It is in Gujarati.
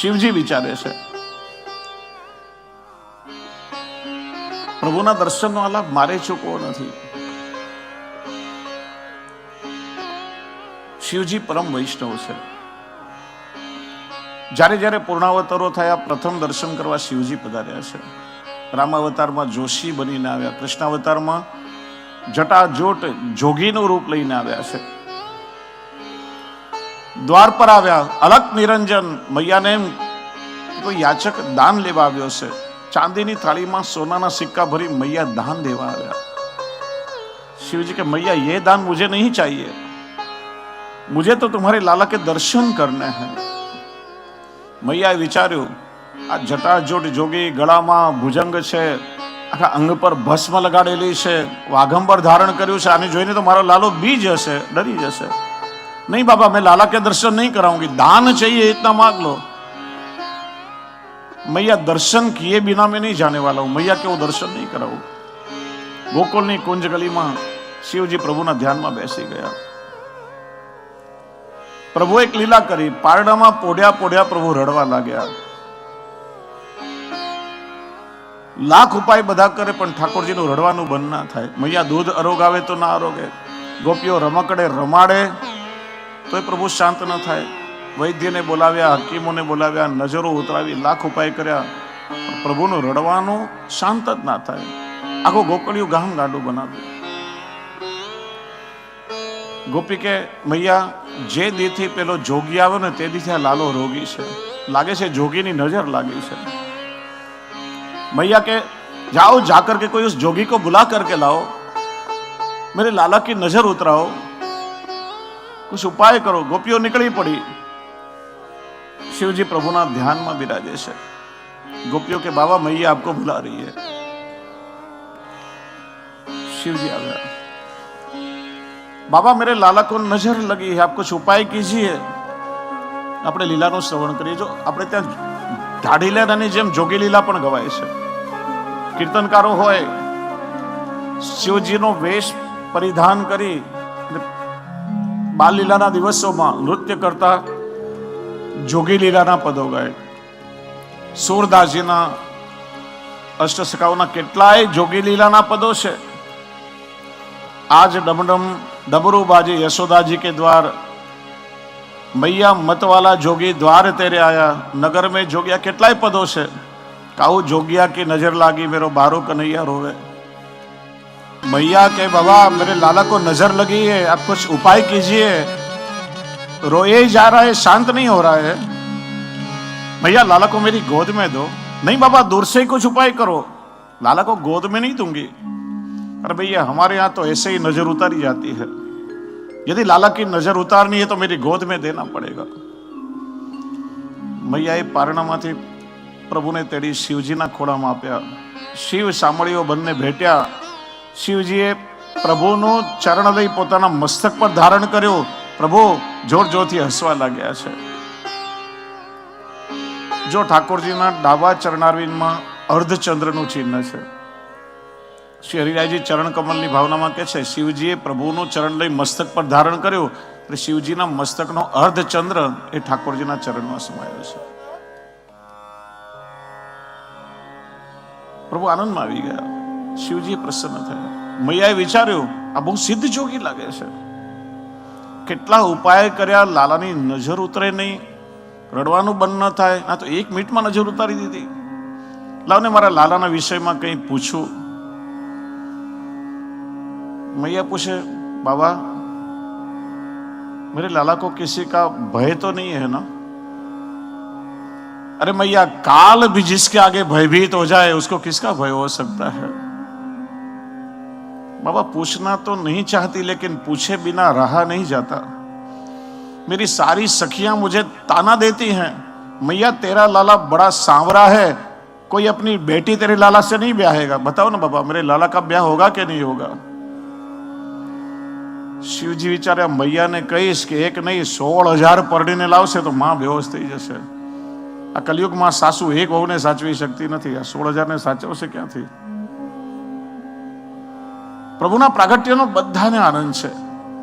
શિવજી વિચારે છે. પ્રભુના દર્શનનો આલાપ મારે ચૂકવો નથી. શિવજી પરમ વૈષ્ણવ છે. જ્યારે જ્યારે પૂર્ણાવતારો થયા, પ્રથમ દર્શન કરવા શિવજી પધાર્યા છે. રામાવતારમાં જોશી બનીને આવ્યા, કૃષ્ણાવતારમાં જટાજોટ જોગીનું રૂપ લઈને આવ્યા છે. દ્વાર પર આવ્યા અલક નિરંજન મૈયાને કોઈ યાચક દાન લેવા આવ્યો છે ચાંદીની થાળીમાં સોનાના સિક્કા ભરી મૈયા દાન દેવા આવ્યા. શિવજી કે, મૈયા, યે દાન મુજે નહીં ચાહીએ. મુજે તો તમારે લાલા કે દર્શન કરને હે. મૈયાએ વિચાર્યું, આ જટાજોટ જોગી ગળામાં ભુજંગ છે, આખા અંગ પર ભસ્મ લગાડેલી છે. વાઘંબર ધારણ કર્યું છે, આને જોઈને તો મારો લાલો બી જશે ડરી જશે. नहीं बाबा मैं लाला के दर्शन नहीं कराऊंगी दान चाहिए इतना मांग लो मैया दर्शन किए बिना मैं नहीं जाने वाला हूं मैया के वो दर्शन नहीं कराऊं ગોકુલની કુંજ ગલીમાં શિવજી પ્રભુના ધ્યાનમાં બેસી ગયા પ્રભુ એક લીલા કરી પારડામાં પોડ્યા પોડ્યા પ્રભુ રડવા લાગ્યા લાખ ઉપાય બધા કરે પણ ઠાકોરજીનું રડવાનું બંધ ના થાય મૈયા દૂધ અરોગાવે તો ના અરોગે ગોપીઓ રમકડે રમાડે તોય પ્રભુ શાંત ન થાય. વૈદ્યને બોલાવ્યા, હકીમોને બોલાવ્યા, નજરો ઉતરાવી, લાખ ઉપાય કર્યા. પ્રભુનું રડવાનું શાંત જ ના થાય. આખું ગોકળિયું ગામ ગાંડું બનાવ્યું ગોપી કે, મૈયા, જે દીથી પેલો જોગી આવ્યો ને તે દીથી આ લાલો રોગી છે. લાગે છે જોગીની નજર લાગી છે. મૈયા કે, જાઓ જાકર કે કોઈ જોગી કો બુલા કરકે લાવો. મેરે લાલા કી નજર ઉતરાવો. કુછ ઉપાય કરો. ગોપીઓ નીકળી પડી. શિવજી પ્રભુના ધ્યાનમાં બિરાજે છે. ગોપીઓ કે, બાબા, મૈયા આપકો ભુલા રહી હે. શિवजी આવ્યા. બાબા, મેરે લાલા કો નજર લગી હે. આપ કુછ ઉપાય કીજીએ. આપણે લીલાનું શ્રવણ કરીએ. જો, આપણે ત્યાં દાઢી લેનાની જેમ જોગી લીલા પણ ગવાય છે. કીર્તનકારો હોય, શિવજીનો વેશ પરિધાન કરી બાલલીલાના દિવસોમાં નૃત્ય કરતા જોગીલીલાના પદો ગાય. સૂરદાસજીના અષ્ટસખાઓના કેટલાય જોગીલીલાના પદો છે. આજ ડમડમ ડબરૂબાજી યશોદાજી કે દ્વાર, મૈયા મતવાલા જોગી દ્વાર તેરે આયા, નગર મેં જોગ્યા કેટલાય પદો છે. કાઉ જોગ્યા કે નજર લાગી મેરો બારો કનૈયા રોવે. मैया के बाबा मेरे लाला को नजर लगी है आप कुछ उपाय कीजिए रोए ही जा रहा है शांत नहीं हो रहा है भैया लाला को मेरी गोद में दो नहीं बाबा दूर से ही कुछ उपाय करो लाला को गोद में नहीं दूंगी अरे भैया हमारे यहाँ तो ऐसे ही नजर उतारी जाती है यदि लाला की नजर उतारनी है तो मेरी गोद में देना पड़ेगा મૈયાએ પારણામાંથી પ્રભુને તેડી શિવજીના ખોળામાં આપ્યા શિવ સાંભળીઓ બંને ભેટ્યા શિવજીએ પ્રભુનું ચરણ લઈ પોતાના મસ્તક પર ધારણ કર્યો. પ્રભુ જોર જોરથી હસવા લાગ્યા છે. જો ઠાકોરજીના ડાબા ચરણારવિંદમાં અર્ધચંદ્રનું ચિહ્ન છે. શ્રી હરિરાયજી ચરણ કમલની ભાવનામાં કે છે, શિવજીએ પ્રભુનું ચરણ લઈ મસ્તક પર ધારણ કર્યું. એટલે શિવજીના મસ્તકનો અર્ધચંદ્ર એ ઠાકોરજીના ચરણમાં સમાયો છે. પ્રભુ આનંદમાં આવી ગયા. શિવજી પ્રસન્ન થયા મૈયાએ વિચાર્યું આ બહુ સિદ્ધ જોગી લાગે છે કેટલા ઉપાય કર્યા લાલાની નજર ઉતરે નહીં રડવાનું બંધ ન થાય ના તો એક મિનિટમાં નજર ઉતારી દીધી લાવને મારા લાલાના વિષયમાં કંઈ પૂછું मैया पूछे बाबा मेरे लाला को किसी का भय तो नहीं है ना अरे मैया काल भी जिसके आगे भयभीत हो जाए उसको किसका भय हो सकता है बाबा पूछना तो नहीं चाहती लेकिन पूछे बिना रहा नहीं जाता मेरी सारी सखियां मुझे ताना देती हैं मैया तेरा लाला बड़ा सांवरा है कोई अपनी बेटी तेरे लाला से नहीं ब्याहेगा बताओ ना बाबा मेरे लाला का ब्याह होगा कि नहीं होगा શિવજી વિચારે મૈયાને કહીશ કે એક નહીં સોળ હજાર પરડીને લાવશે તો માં બેહોશ થઈ જશે આ કલયુગમાં સાસુ એક વહુને સાચવી શકતી નથી આ સોળ હજારને સાચવશે ક્યાંથી પ્રભુના પ્રાગટ્યનો બધાને આનંદ છે.